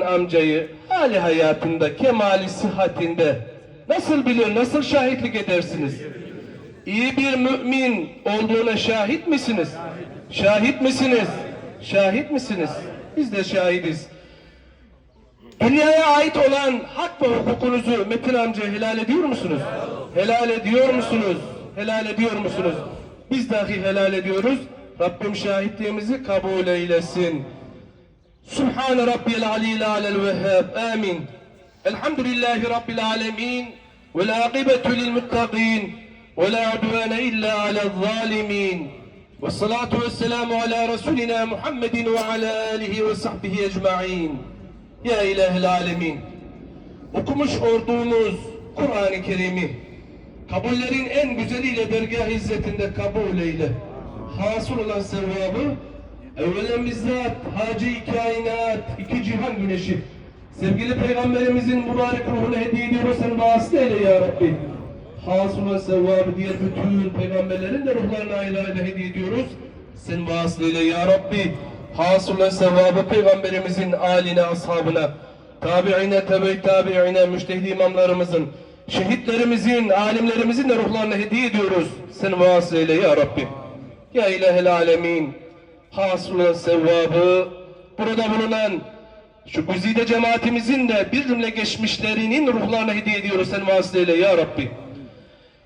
amcayı hali hayatında, kemali sıhhatinde nasıl bilir, nasıl şahitlik edersiniz? İyi bir mümin olduğuna şahit misiniz? Şahit misiniz? Şahit misiniz? Biz de şahidiz. Dünyaya ait olan hak ve hukukunuzu Metin amca helal ediyor musunuz? Helal ediyor musunuz? Helal ediyor musunuz? Biz dahi helal ediyoruz. Rabbim şahitliğimizi kabul eylesin. Subhan rabbiyel aliyil alel vehhab. Amin. Elhamdülillahi rabbil alemin. Vel akibetu lil muttaqin. Ve la udvane illa alel zalimin. Ve salatu ve selamu ala Resulina Muhammedin ve ala alihi ve sahbihi ecma'in. Ya ilahel alemin. Okumuş olduğumuz Kur'an-ı Kerim'i kabullerin en güzeliyle dergah izzetinde kabul eyle. Hasıl olan sevabı evvelen bizzat Hacı-i Kainat iki cihan güneşi sevgili peygamberimizin mübarek ruhunu hediye ediyor sen vasıta eyle ya Rabbi. Olan sevabı diğer bütün peygamberlerin de ruhlarına ayrı ayrı hediye ediyoruz. Sen vasıl eyle ya Rabbi. Olan sevabı peygamberimizin aline, ashabına, tabi'ine, tebe tabi'ine, müştehdi imamlarımızın, şehitlerimizin, alimlerimizin de ruhlarına hediye ediyoruz. Sen vasıl eyle ya Rabbi. Ya ilahel alemin. Hasıl olan sevabı burada bulunan şu güzide cemaatimizin de bir cümle geçmişlerinin ruhlarına hediye ediyoruz. Sen vasıl eyle ya Rabbi.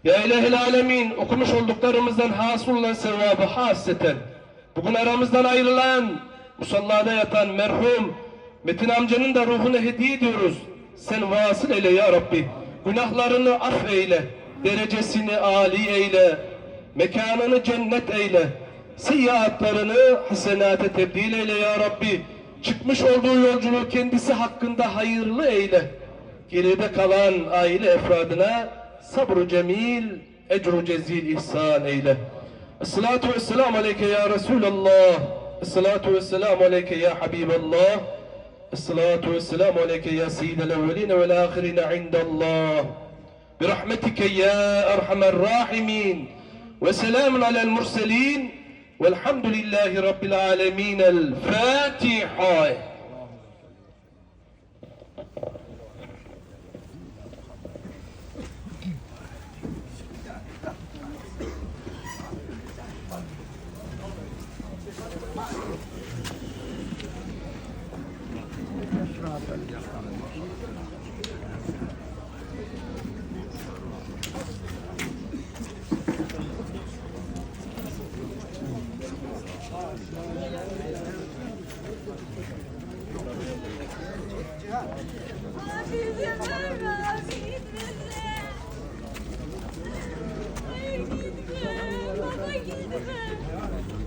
Ya ilahel alemin okumuş olduklarımızdan hasıl sevabı hasreten bugün aramızdan ayrılan musallada yatan merhum Metin amcanın da ruhunu hediye ediyoruz. Sen vasıl eyle ya Rabbi. Günahlarını af eyle. Derecesini âli eyle. Mekanını cennet eyle Seyyiatlarını hasenate tebdil eyle ya Rabbi. Çıkmış olduğu yolculuğu kendisi hakkında hayırlı eyle. Geride kalan aile efradına sabr cemil, ecru cezil ihsan eyle. Esselatu vesselamu aleyke ya Resulallah. Esselatu vesselamu aleyke ya Habiballah. Esselatu vesselamu aleyke ya seyyidel evveline vel ahirine indallah. برحمتك يا أرحم الراحمين وسلام على المرسلين والحمد لله رب العالمين الفاتحة Abi,